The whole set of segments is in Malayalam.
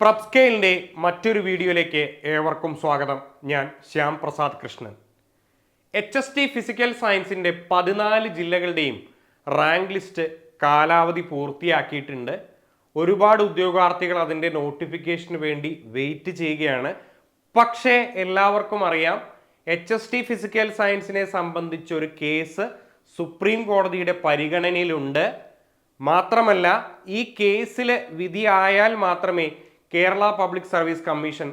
പ്രബ്സ്കെയിലിന്റെ മറ്റൊരു വീഡിയോയിലേക്ക് ഏവർക്കും സ്വാഗതം. ഞാൻ Shyam Prasad Krishnan. H S T physical സയൻസിന്റെ പതിനാല് ജില്ലകളുടെയും റാങ്ക് ലിസ്റ്റ് കാലാവധി പൂർത്തിയാക്കിയിട്ടുണ്ട്. ഒരുപാട് ഉദ്യോഗാർത്ഥികൾ അതിന്റെ നോട്ടിഫിക്കേഷന് വേണ്ടി വെയിറ്റ് ചെയ്യുകയാണ്. പക്ഷേ എല്ലാവർക്കും അറിയാം എച്ച് എസ് ടി ഫിസിക്കൽ സയൻസിനെ സംബന്ധിച്ചൊരു കേസ് സുപ്രീം കോടതിയുടെ പരിഗണനയിലുണ്ട്. മാത്രമല്ല ഈ കേസിൽ വിധിയായാൽ മാത്രമേ കേരള പബ്ലിക് സർവീസ് കമ്മീഷൻ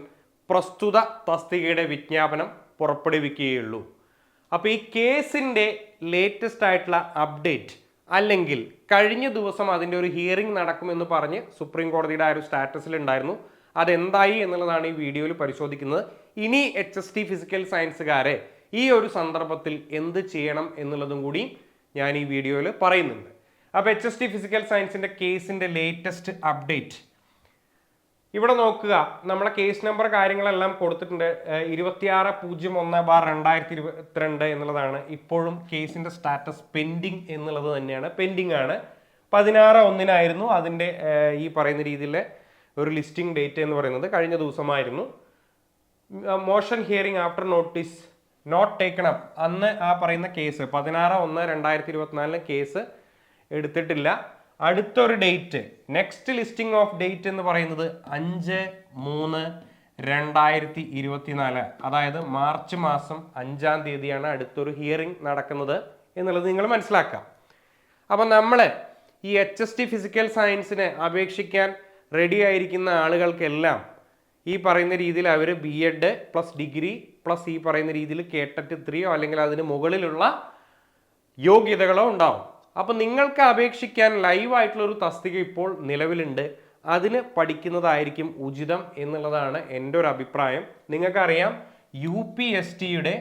പ്രസ്തുത തസ്തികയുടെ വിജ്ഞാപനം പുറപ്പെടുവിക്കുകയുള്ളൂ. അപ്പോൾ ഈ കേസിന്റെ ലേറ്റസ്റ്റ് ആയിട്ടുള്ള അപ്ഡേറ്റ് അല്ലെങ്കിൽ കഴിഞ്ഞ ദിവസം അതിന്റെ ഒരു ഹിയറിംഗ് നടക്കുമെന്ന് പറഞ്ഞ് സുപ്രീം കോടതിയുടെ ആ ഒരു സ്റ്റാറ്റസിലുണ്ടായിരുന്നു അതെന്തായി എന്നുള്ളതാണ് ഈ വീഡിയോയിൽ പരിശോധിക്കുന്നത്. ഇനി എച്ച് എസ് ടി ഫിസിക്കൽ സയൻസുകാരെ ഈ ഒരു സന്ദർഭത്തിൽ എന്ത് ചെയ്യണം എന്നുള്ളതും കൂടി ഞാൻ ഈ വീഡിയോയിൽ പറയുന്നുണ്ട്. അപ്പോൾ എച്ച് എസ് ടി ഫിസിക്കൽ സയൻസിന്റെ കേസിന്റെ ലേറ്റസ്റ്റ് അപ്ഡേറ്റ് ഇവിടെ നോക്കുക. നമ്മളെ കേസ് നമ്പർ കാര്യങ്ങളെല്ലാം കൊടുത്തിട്ടുണ്ട്. ഇരുപത്തിയാറ് പൂജ്യം ഒന്ന് ബാർ രണ്ടായിരത്തി ഇരുപത്തിരണ്ട് എന്നുള്ളതാണ് ഇപ്പോഴും കേസിന്റെ സ്റ്റാറ്റസ് പെൻഡിങ് എന്നുള്ളത് തന്നെയാണ്. പെൻഡിങ് ആണ്. പതിനാറ് ഒന്നിനായിരുന്നു അതിന്റെ ഈ പറയുന്ന രീതിയിലെ ഒരു ലിസ്റ്റിംഗ് ഡേറ്റ് എന്ന് പറയുന്നത്. കഴിഞ്ഞ ദിവസമായിരുന്നു. Motion hearing after notice not taken up അന്ന് ആ പറയുന്ന കേസ് പതിനാറ് ഒന്ന് രണ്ടായിരത്തി ഇരുപത്തിനാലിന് കേസ് എടുത്തിട്ടില്ല. അടുത്തൊരു date next listing of date എന്ന് പറയുന്നത് അഞ്ച് മൂന്ന് രണ്ടായിരത്തി ഇരുപത്തിനാല്. അതായത് മാർച്ച് മാസം അഞ്ചാം തീയതിയാണ് അടുത്തൊരു ഹിയറിംഗ് നടക്കുന്നത് എന്നുള്ളത് നിങ്ങൾ മനസ്സിലാക്കാം. അപ്പം നമ്മൾ ഈ എച്ച് എസ് ടി ഫിസിക്കൽ സയൻസിന് അപേക്ഷിക്കാൻ റെഡി ആയിരിക്കുന്ന ആളുകൾക്കെല്ലാം ഈ പറയുന്ന രീതിയിൽ അവർ B Ed plus degree plus ഈ പറയുന്ന രീതിയിൽ കേട്ടറ്റ് ത്രീയോ അല്ലെങ്കിൽ അതിന് മുകളിലുള്ള യോഗ്യതകളോ ഉണ്ടാവും. അപ്പം നിങ്ങൾക്ക് അപേക്ഷിക്കാൻ ലൈവായിട്ടുള്ള ഒരു തസ്തിക ഇപ്പോൾ നിലവിലുണ്ട്. അതിന് പഠിക്കുന്നതായിരിക്കും ഉചിതം എന്നുള്ളതാണ് എന്റെ ഒരു അഭിപ്രായം. നിങ്ങൾക്കറിയാം യു പി എസ് ടിയുടെ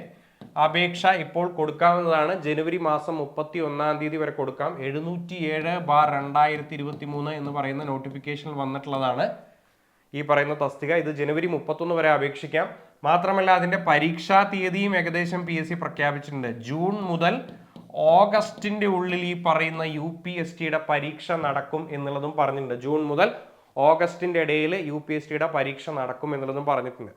അപേക്ഷ ഇപ്പോൾ കൊടുക്കാവുന്നതാണ്. ജനുവരി മാസം മുപ്പത്തി ഒന്നാം തീയതി വരെ കൊടുക്കാം. എഴുന്നൂറ്റി ഏഴ് ബാർ രണ്ടായിരത്തി ഇരുപത്തി മൂന്ന് എന്ന് പറയുന്ന നോട്ടിഫിക്കേഷനിൽ വന്നിട്ടുള്ളതാണ് ഈ പറയുന്ന തസ്തിക. ഇത് ജനുവരി മുപ്പത്തൊന്ന് വരെ അപേക്ഷിക്കാം. മാത്രമല്ല അതിന്റെ പരീക്ഷാ തീയതിയും ഏകദേശം പി എസ് സി പ്രഖ്യാപിച്ചിട്ടുണ്ട്. ജൂൺ മുതൽ ഓഗസ്റ്റിന്റെ ഉള്ളിൽ ഈ പറയുന്ന യു പി എസ് ടിയുടെ പരീക്ഷ നടക്കും എന്നുള്ളതും പറഞ്ഞിട്ടുണ്ട്. ജൂൺ മുതൽ ഓഗസ്റ്റിന്റെ ഇടയിൽ യു പി എസ് ടിയുടെ പരീക്ഷ നടക്കും എന്നുള്ളതും പറഞ്ഞിട്ടുണ്ട്.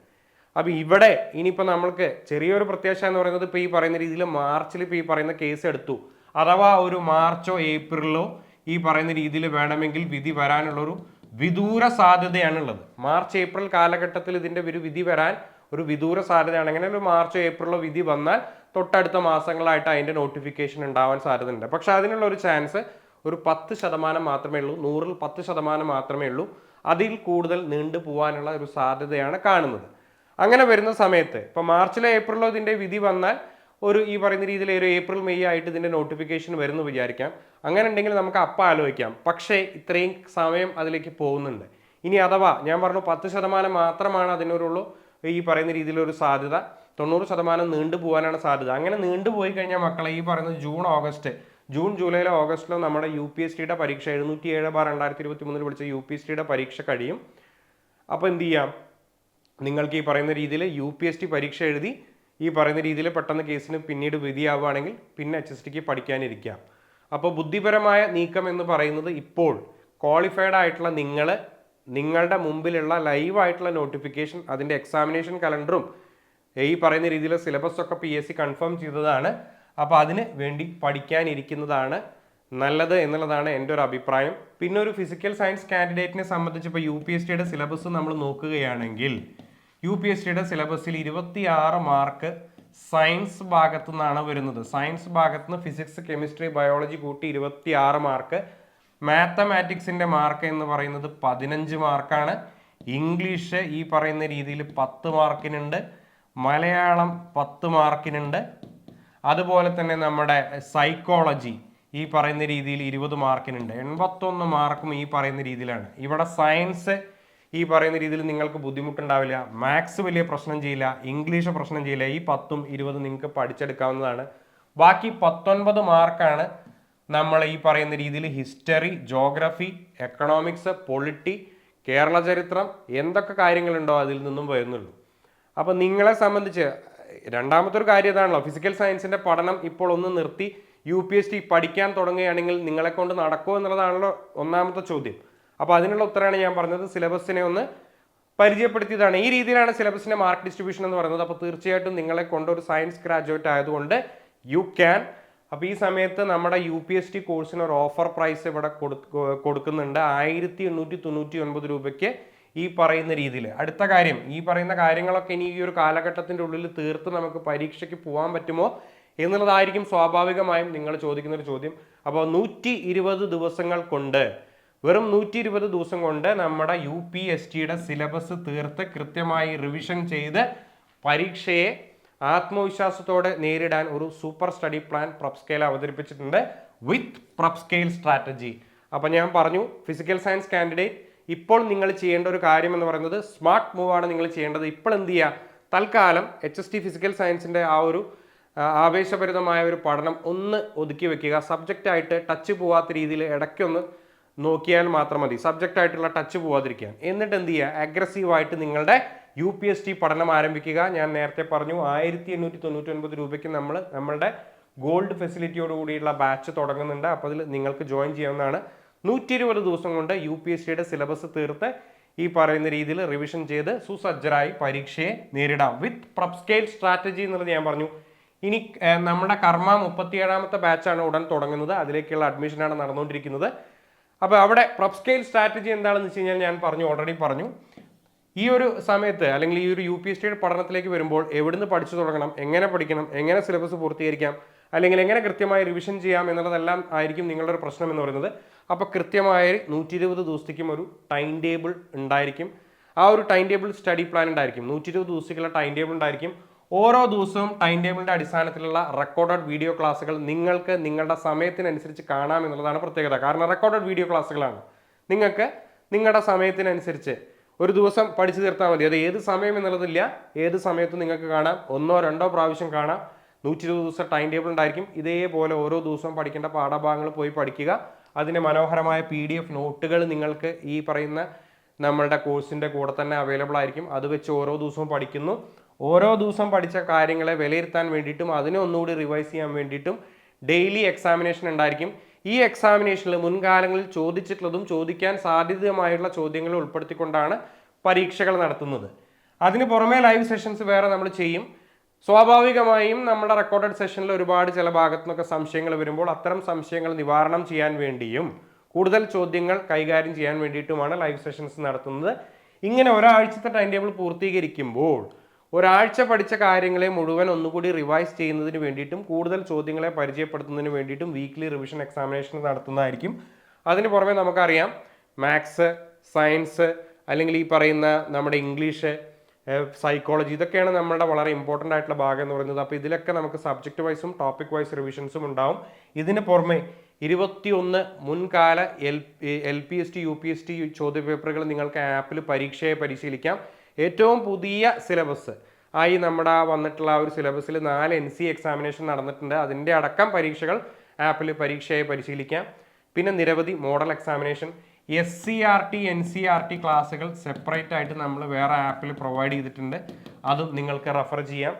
അപ്പോൾ ഇവിടെ ഇനിയിപ്പോൾ നമ്മൾക്ക് ചെറിയൊരു പ്രത്യാശ എന്ന് പറയുന്നത് ഇപ്പോൾ ഈ പറയുന്ന രീതിയിൽ മാർച്ചിൽ ഇപ്പോൾ ഈ പറയുന്ന കേസ് എടുത്തു. അഥവാ ഒരു മാർച്ചോ ഏപ്രിലോ ഈ പറയുന്ന രീതിയിൽ വേണമെങ്കിൽ വിധി വരാനുള്ളൊരു വിദൂര സാധ്യതയാണുള്ളത്. മാർച്ച് ഏപ്രിൽ കാലഘട്ടത്തിൽ ഇതിന്റെ ഒരു വിധി വരാൻ ഒരു വിദൂര സാധ്യതയാണ്. അങ്ങനെ ഒരു മാർച്ചോ ഏപ്രിലോ വിധി വന്നാൽ തൊട്ടടുത്ത മാസങ്ങളായിട്ട് അതിന്റെ നോട്ടിഫിക്കേഷൻ ഉണ്ടാവാൻ സാധ്യതയുണ്ട്. പക്ഷെ അതിനുള്ള ഒരു ചാൻസ് ഒരു പത്ത് ശതമാനം മാത്രമേ ഉള്ളൂ. നൂറിൽ പത്ത് ശതമാനം മാത്രമേ ഉള്ളൂ. അതിൽ കൂടുതൽ നീണ്ടു പോകാനുള്ള ഒരു സാധ്യതയാണ് കാണുന്നത്. അങ്ങനെ വരുന്ന സമയത്ത് ഇപ്പോൾ മാർച്ചിലോ ഏപ്രിലോ ഇതിന്റെ വിധി വന്നാൽ ഒരു ഈ പറയുന്ന രീതിയിൽ ഒരു ഏപ്രിൽ മെയ് ആയിട്ട് ഇതിന്റെ നോട്ടിഫിക്കേഷൻ വരുന്നു വിചാരിക്കാം. അങ്ങനെ ഉണ്ടെങ്കിൽ നമുക്ക് അപ്പം ആലോചിക്കാം. പക്ഷേ ഇത്രയും സമയം അതിലേക്ക് പോകുന്നുണ്ട്. ഇനി അഥവാ ഞാൻ പറഞ്ഞു പത്ത് ശതമാനം മാത്രമാണ് അതിനൊരുള്ളൂ ഈ പറയുന്ന രീതിയിലൊരു സാധ്യത. തൊണ്ണൂറ് ശതമാനം നീണ്ടു പോകാനാണ് സാധ്യത. അങ്ങനെ നീണ്ടു പോയി കഴിഞ്ഞാൽ മക്കളെ ഈ പറയുന്ന ജൂൺ ഓഗസ്റ്റ് ജൂൺ ജൂലൈയിലോ ഓഗസ്റ്റിലോ നമ്മുടെ യു പി എസ് ടിയുടെ പരീക്ഷ എഴുന്നൂറ്റി ഏഴ് ബാർ രണ്ടായിരത്തി ഇരുപത്തി മൂന്നിൽ വിളിച്ച യു പി എസ് ടിയുടെ പരീക്ഷ കഴിയും. അപ്പോൾ എന്ത് ചെയ്യാം? നിങ്ങൾക്ക് ഈ പറയുന്ന രീതിയിൽ യു പി എസ് ടി പരീക്ഷ എഴുതി ഈ പറയുന്ന രീതിയിൽ പെട്ടെന്ന് കേസിന് പിന്നീട് വിധിയാവുകയാണെങ്കിൽ പിന്നെ എച്ച് എസ് ടിക്ക് പഠിക്കാനിരിക്കാം. അപ്പോൾ ബുദ്ധിപരമായ നീക്കം എന്ന് പറയുന്നത് ഇപ്പോൾ ക്വാളിഫൈഡ് ആയിട്ടുള്ള നിങ്ങൾ നിങ്ങളുടെ മുമ്പിലുള്ള ലൈവായിട്ടുള്ള നോട്ടിഫിക്കേഷൻ അതിന്റെ എക്സാമിനേഷൻ കലണ്ടറും ഈ പറയുന്ന രീതിയിൽ സിലബസ് ഒക്കെ പി എസ് സി കൺഫേം ചെയ്തതാണ്. അപ്പോൾ അതിന് വേണ്ടി പഠിക്കാനിരിക്കുന്നതാണ് നല്ലത് എന്നുള്ളതാണ് എന്റെ ഒരു അഭിപ്രായം. പിന്നെ ഒരു ഫിസിക്കൽ സയൻസ് കാൻഡിഡേറ്റിനെ സംബന്ധിച്ച് ഇപ്പോൾ യു പി എസ് ടിയുടെ സിലബസ് നമ്മൾ നോക്കുകയാണെങ്കിൽ യു പി എസ് ടിയുടെ സിലബസിൽ ഇരുപത്തിയാറ് മാർക്ക് സയൻസ് ഭാഗത്തു നിന്നാണ് വരുന്നത്. സയൻസ് ഭാഗത്ത് നിന്ന് ഫിസിക്സ് കെമിസ്ട്രി ബയോളജി കൂട്ടി ഇരുപത്തിയാറ് മാർക്ക് മാത്തമാറ്റിക്സിന്റെ മാർക്ക് എന്ന് പറയുന്നത് പതിനഞ്ച് മാർക്കാണ്. ഇംഗ്ലീഷ് ഈ പറയുന്ന രീതിയിൽ പത്ത് മാർക്കിനുണ്ട്. മലയാളം പത്ത് മാർക്കിനുണ്ട്. അതുപോലെ തന്നെ നമ്മുടെ സൈക്കോളജി ഈ പറയുന്ന രീതിയിൽ ഇരുപത് മാർക്കിനുണ്ട്. എൺപത്തൊന്ന് മാർക്കും ഈ പറയുന്ന രീതിയിലാണ്. ഇവിടെ സയൻസ് ഈ പറയുന്ന രീതിയിൽ നിങ്ങൾക്ക് ബുദ്ധിമുട്ടുണ്ടാവില്ല. മാത്സ് വലിയ പ്രശ്നം ചെയ്യില്ല. ഇംഗ്ലീഷ് പ്രശ്നം ചെയ്യില്ല. ഈ പത്തും ഇരുപതും നിങ്ങൾക്ക് പഠിച്ചെടുക്കാവുന്നതാണ്. ബാക്കി പത്തൊൻപത് മാർക്കാണ് നമ്മൾ ഈ പറയുന്ന രീതിയിൽ history geography economics polity Kerala ചരിത്രം എന്തൊക്കെ കാര്യങ്ങളുണ്ടോ അതിൽ നിന്നും വരുന്നുള്ളൂ. അപ്പോൾ നിങ്ങളെ സംബന്ധിച്ച് രണ്ടാമത്തെ ഒരു കാര്യം ഇതാണല്ലോ. ഫിസിക്കൽ സയൻസിന്റെ പഠനം ഇപ്പോൾ ഒന്ന് നിർത്തി യു പി എസ് ടി പഠിക്കാൻ തുടങ്ങുകയാണെങ്കിൽ നിങ്ങളെ കൊണ്ട് നടക്കുമോ എന്നുള്ളതാണല്ലോ ഒന്നാമത്തെ ചോദ്യം. അപ്പോൾ അതിനുള്ള ഉത്തരമാണ് ഞാൻ പറഞ്ഞത്. സിലബസിനെ ഒന്ന് പരിചയപ്പെടുത്തിയതാണ്. ഈ രീതിയിലാണ് സിലബസിന്റെ മാർക്ക് ഡിസ്ട്രിബ്യൂഷൻ എന്ന് പറയുന്നത്. അപ്പോൾ തീർച്ചയായിട്ടും നിങ്ങളെ കൊണ്ട് ഒരു സയൻസ് ഗ്രാജുവേറ്റ് ആയതുകൊണ്ട് യു ക്യാൻ അപ്പോൾ ഈ സമയത്ത് നമ്മുടെ യു പി എസ് ടി കോഴ്സിന് ഒരു ഓഫർ പ്രൈസ് ഇവിടെ കൊടു- കൊടുക്കുന്നുണ്ട്. ആയിരത്തി എണ്ണൂറ്റി തൊണ്ണൂറ്റി ഒൻപത് രൂപയ്ക്ക് ഈ പറയുന്ന രീതിയിൽ അടുത്ത കാര്യം ഈ പറയുന്ന കാര്യങ്ങളൊക്കെ ഇനി ഈ ഒരു കാലഘട്ടത്തിന്റെ ഉള്ളിൽ തീർത്ത് നമുക്ക് പരീക്ഷയ്ക്ക് പോകാൻ പറ്റുമോ എന്നുള്ളതായിരിക്കും സ്വാഭാവികമായും നിങ്ങൾ ചോദിക്കുന്ന ഒരു ചോദ്യം. അപ്പോൾ നൂറ്റി ഇരുപത് ദിവസങ്ങൾ കൊണ്ട് വെറും നൂറ്റി ഇരുപത് ദിവസം കൊണ്ട് നമ്മുടെ യു പി എസ് ടിയുടെ സിലബസ് തീർത്ത് കൃത്യമായി റിവിഷൻ ചെയ്ത് പരീക്ഷയെ ആത്മവിശ്വാസത്തോടെ നേരിടാൻ ഒരു സൂപ്പർ സ്റ്റഡി പ്ലാൻ പ്രപ്സ്കെയിൽ അവതരിപ്പിച്ചിട്ടുണ്ട് വിത്ത് പ്രപ്സ്കെയിൽ സ്ട്രാറ്റജി. അപ്പോൾ ഞാൻ പറഞ്ഞു ഫിസിക്കൽ സയൻസ് കാൻഡിഡേറ്റ് ഇപ്പോൾ നിങ്ങൾ ചെയ്യേണ്ട ഒരു കാര്യം എന്ന് പറയുന്നത് സ്മാർട്ട് മൂവാണ് നിങ്ങൾ ചെയ്യേണ്ടത്. ഇപ്പോൾ എന്ത് ചെയ്യുക തൽക്കാലം എച്ച് എസ് ടി ഫിസിക്കൽ സയൻസിന്റെ ആ ഒരു ആവേശഭരിതമായ ഒരു പഠനം ഒന്ന് ഒതുക്കി വെക്കുക. സബ്ജക്റ്റ് ആയിട്ട് ടച്ച് പോവാത്ത രീതിയിൽ ഇടയ്ക്കൊന്ന് നോക്കിയാൽ മാത്രം മതി. സബ്ജക്റ്റ് ആയിട്ടുള്ള ടച്ച് പോവാതിരിക്കാൻ. എന്നിട്ട് എന്ത് ചെയ്യുക അഗ്രസീവായിട്ട് നിങ്ങളുടെ യു പി എസ് ടി പഠനം ആരംഭിക്കുക. ഞാൻ നേരത്തെ പറഞ്ഞു ആയിരത്തി എണ്ണൂറ്റി തൊണ്ണൂറ്റി ഒൻപത് രൂപയ്ക്ക് നമ്മൾ നമ്മളുടെ ഗോൾഡ് ഫെസിലിറ്റിയോട് കൂടിയുള്ള ബാച്ച് തുടങ്ങുന്നുണ്ട്. അപ്പോൾ അതിൽ നിങ്ങൾക്ക് ജോയിൻ ചെയ്യാവുന്നതാണ്. നൂറ്റി ഇരുപത് ദിവസം കൊണ്ട് യു പി എസ് സിയുടെ സിലബസ് തീർത്ത് ഈ പറയുന്ന രീതിയിൽ റിവിഷൻ ചെയ്ത് സുസജ്ജരായി പരീക്ഷയെ നേരിടാം. വിത്ത് പ്രപ്സ്കെയിൽ സ്ട്രാറ്റജി എന്നുള്ളത് ഞാൻ പറഞ്ഞു. ഇനി നമ്മുടെ കർമ്മ മുപ്പത്തിയേഴാമത്തെ ബാച്ചാണ് ഉടൻ തുടങ്ങുന്നത്. അതിലേക്കുള്ള അഡ്മിഷനാണ് നടന്നുകൊണ്ടിരിക്കുന്നത്. അപ്പോൾ അവിടെ പ്രപ്സ്കെയിൽ സ്ട്രാറ്റജി എന്താണെന്ന് വെച്ച് കഴിഞ്ഞാൽ ഞാൻ പറഞ്ഞു ഓൾറെഡി പറഞ്ഞു. ഈ ഒരു സമയത്ത് അല്ലെങ്കിൽ ഈ ഒരു യു പി എസ് ടിയുടെ പഠനത്തിലേക്ക് വരുമ്പോൾ എവിടുന്ന് പഠിച്ചു തുടങ്ങണം എങ്ങനെ പഠിക്കണം എങ്ങനെ സിലബസ് പൂർത്തീകരിക്കാം അല്ലെങ്കിൽ എങ്ങനെ കൃത്യമായി റിവിഷൻ ചെയ്യാം എന്നുള്ളതെല്ലാം ആയിരിക്കും നിങ്ങളുടെ ഒരു പ്രശ്നം എന്ന് പറയുന്നത്. അപ്പോൾ കൃത്യമായി നൂറ്റി ഇരുപത് ദിവസത്തേക്കും ഒരു ടൈം ടേബിൾ ഉണ്ടായിരിക്കും. ആ ഒരു ടൈം ടേബിൾ സ്റ്റഡി പ്ലാൻ ഉണ്ടായിരിക്കും. നൂറ്റി ഇരുപത് ദിവസത്തേക്കുള്ള ടൈം ടേബിൾ ഉണ്ടായിരിക്കും. ഓരോ ദിവസവും ടൈം ടേബിളിന്റെ അടിസ്ഥാനത്തിലുള്ള റെക്കോർഡഡ് വീഡിയോ ക്ലാസ്സുകൾ നിങ്ങൾക്ക് നിങ്ങളുടെ സമയത്തിനനുസരിച്ച് കാണാം എന്നുള്ളതാണ് പ്രത്യേകത. കാരണം റെക്കോർഡഡ് വീഡിയോ ക്ലാസ്സുകളാണ് നിങ്ങൾക്ക് നിങ്ങളുടെ സമയത്തിനനുസരിച്ച് ഒരു ദിവസം പഠിച്ചു തീർത്താൽ മതി. അത് ഏത് സമയം എന്നുള്ളതില്ല. ഏത് സമയത്ത് നിങ്ങൾക്ക് കാണാം. ഒന്നോ രണ്ടോ പ്രാവശ്യം കാണാം. നൂറ്റി ഇരുപത് ദിവസം ടൈം ടേബിൾ ഉണ്ടായിരിക്കും. ഇതേപോലെ ഓരോ ദിവസവും പഠിക്കേണ്ട പാഠഭാഗങ്ങൾ പോയി പഠിക്കുക. അതിന് മനോഹരമായ പി ഡി എഫ് നോട്ടുകൾ നിങ്ങൾക്ക് ഈ പറയുന്ന നമ്മളുടെ കോഴ്സിന്റെ കൂടെ തന്നെ അവൈലബിൾ ആയിരിക്കും. അത് വെച്ച് ഓരോ ദിവസവും പഠിക്കുന്നു. ഓരോ ദിവസം പഠിച്ച കാര്യങ്ങളെ വിലയിരുത്താൻ വേണ്ടിയിട്ടും അതിനെ ഒന്നുകൂടി റിവൈസ് ചെയ്യാൻ വേണ്ടിയിട്ടും ഡെയിലി എക്സാമിനേഷൻ ഉണ്ടായിരിക്കും. ഈ എക്സാമിനേഷനിൽ മുൻകാലങ്ങളിൽ ചോദിച്ചിട്ടുള്ളതും ചോദിക്കാൻ സാധ്യതയുമായുള്ള ചോദ്യങ്ങൾ ഉൾപ്പെടുത്തിക്കൊണ്ടാണ് പരീക്ഷകൾ നടത്തുന്നത്. അതിന് പുറമേ ലൈവ് സെഷൻസ് വേറെ നമ്മൾ ചെയ്യും. സ്വാഭാവികമായും നമ്മുടെ റെക്കോർഡഡ് സെഷനിൽ ഒരുപാട് ചില ഭാഗത്തു നിന്നൊക്കെ സംശയങ്ങൾ വരുമ്പോൾ അത്തരം സംശയങ്ങൾ നിവാരണം ചെയ്യാൻ വേണ്ടിയും കൂടുതൽ ചോദ്യങ്ങൾ കൈകാര്യം ചെയ്യാൻ വേണ്ടിയിട്ടുമാണ് ലൈവ് സെഷൻസ് നടത്തുന്നത്. ഇങ്ങനെ ഒരാഴ്ചത്തെ ടൈം ടേബിൾ പൂർത്തീകരിക്കുമ്പോൾ ഒരാഴ്ച പഠിച്ച കാര്യങ്ങളെ മുഴുവൻ ഒന്നുകൂടി റിവൈസ് ചെയ്യുന്നതിന് വേണ്ടിയിട്ടും കൂടുതൽ ചോദ്യങ്ങളെ പരിചയപ്പെടുത്തുന്നതിന് വേണ്ടിയിട്ടും വീക്ക്ലി റിവിഷൻ എക്സാമിനേഷൻ നടത്തുന്നതായിരിക്കും. അതിന് പുറമെ നമുക്കറിയാം മാത്സ് സയൻസ് അല്ലെങ്കിൽ ഈ പറയുന്ന നമ്മുടെ ഇംഗ്ലീഷ് സൈക്കോളജി ഇതൊക്കെയാണ് നമ്മുടെ വളരെ ഇമ്പോർട്ടന്റ് ആയിട്ടുള്ള ഭാഗം എന്ന് പറയുന്നത്. അപ്പോൾ ഇതിലൊക്കെ നമുക്ക് സബ്ജക്റ്റ് വൈസും ടോപ്പിക് വൈസ് റിവിഷൻസും ഉണ്ടാവും. ഇതിന് പുറമെ ഇരുപത്തിയൊന്ന് മുൻകാല L L P S T U P S T ചോദ്യപേപ്പറുകൾ നിങ്ങൾക്ക് ആപ്പിൽ പരീക്ഷയെ പരിശീലിക്കാം. ഏറ്റവും പുതിയ സിലബസ് ആയി നമ്മുടെ ആ വന്നിട്ടുള്ള ആ ഒരു സിലബസിൽ നാല് എൻ സി എക്സാമിനേഷൻ നടന്നിട്ടുണ്ട്. അതിന്റെ അടക്കം പരീക്ഷകൾ ആപ്പിൽ പരീക്ഷയായി പരിശീലിക്കാം. പിന്നെ നിരവധി model examination S C R T N C R T ക്ലാസ്സുകൾ സെപ്പറേറ്റ് ആയിട്ട് നമ്മൾ വേറെ ആപ്പിൽ പ്രൊവൈഡ് ചെയ്തിട്ടുണ്ട്. അതും നിങ്ങൾക്ക് റെഫർ ചെയ്യാം.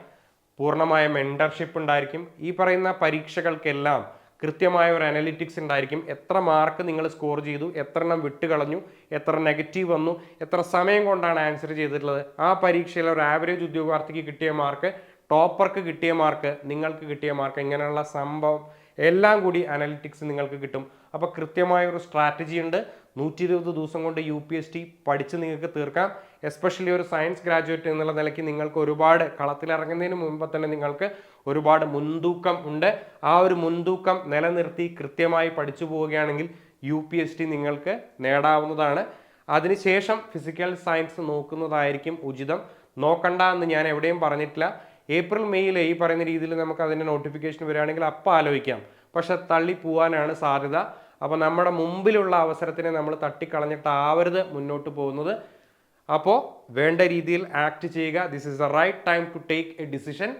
പൂർണമായ മെന്റർഷിപ്പ് ഉണ്ടായിരിക്കും. ഈ പറയുന്ന പരീക്ഷകൾക്കെല്ലാം കൃത്യമായ ഒരു അനലിറ്റിക്സ് ഉണ്ടായിരിക്കും. എത്ര മാർക്ക് നിങ്ങൾ സ്കോർ ചെയ്തു എത്ര എണ്ണം വിട്ടുകളഞ്ഞു എത്ര നെഗറ്റീവ് വന്നു എത്ര സമയം കൊണ്ടാണ് ആൻസർ ചെയ്തിട്ടുള്ളത്. ആ പരീക്ഷയിൽ ഒരു ആവറേജ് ഉദ്യോഗാർത്ഥിക്ക് കിട്ടിയ മാർക്ക് ടോപ്പർക്ക് കിട്ടിയ മാർക്ക് നിങ്ങൾക്ക് കിട്ടിയ മാർക്ക് ഇങ്ങനെയുള്ള സംഭവം എല്ലാം കൂടി അനലിറ്റിക്സ് നിങ്ങൾക്ക് കിട്ടും. അപ്പോൾ കൃത്യമായ ഒരു സ്ട്രാറ്റജി ഉണ്ട്. നൂറ്റി ഇരുപത് ദിവസം കൊണ്ട് യു പി എസ് ടി പഠിച്ച് നിങ്ങൾക്ക് തീർക്കാം. എസ്പെഷ്യലി ഒരു സയൻസ് ഗ്രാജുവേറ്റ് എന്നുള്ള നിലയ്ക്ക് നിങ്ങൾക്ക് ഒരുപാട് കളത്തിലിറങ്ങുന്നതിന് മുമ്പ് തന്നെ നിങ്ങൾക്ക് ഒരുപാട് മുൻതൂക്കം ഉണ്ട്. ആ ഒരു മുൻതൂക്കം നിലനിർത്തി കൃത്യമായി പഠിച്ചു പോവുകയാണെങ്കിൽ യു പി എസ് ടി നിങ്ങൾക്ക് നേടാവുന്നതാണ്. അതിനുശേഷം ഫിസിക്കൽ സയൻസ് നോക്കുന്നതായിരിക്കും ഉചിതം. നോക്കണ്ട എന്ന് ഞാൻ എവിടെയും പറഞ്ഞിട്ടില്ല. ഏപ്രിൽ മെയ്യിൽ ഈ പറയുന്ന രീതിയിൽ നമുക്ക് അതിന്റെ നോട്ടിഫിക്കേഷൻ വരികയാണെങ്കിൽ അപ്പം ആലോചിക്കാം. പക്ഷെ തള്ളി പോവാനാണ് സാധ്യത. അപ്പോൾ നമ്മുടെ മുമ്പിലുള്ള അവസരത്തിനെ നമ്മൾ തട്ടിക്കളഞ്ഞിട്ടാവരുത് മുന്നോട്ട് പോകുന്നത്. അപ്പോൾ വേണ്ട രീതിയിൽ ആക്ട് ചെയ്യുക. This is the right time to take a decision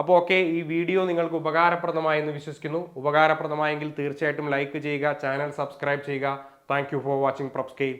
അപ്പോൾ ഓക്കെ ഈ വീഡിയോ നിങ്ങൾക്ക് ഉപകാരപ്രദമായെന്ന് വിശ്വസിക്കുന്നു. ഉപകാരപ്രദമായെങ്കിൽ തീർച്ചയായിട്ടും ലൈക്ക് ചെയ്യുക ചാനൽ സബ്സ്ക്രൈബ് ചെയ്യുക. Thank for watching Propscale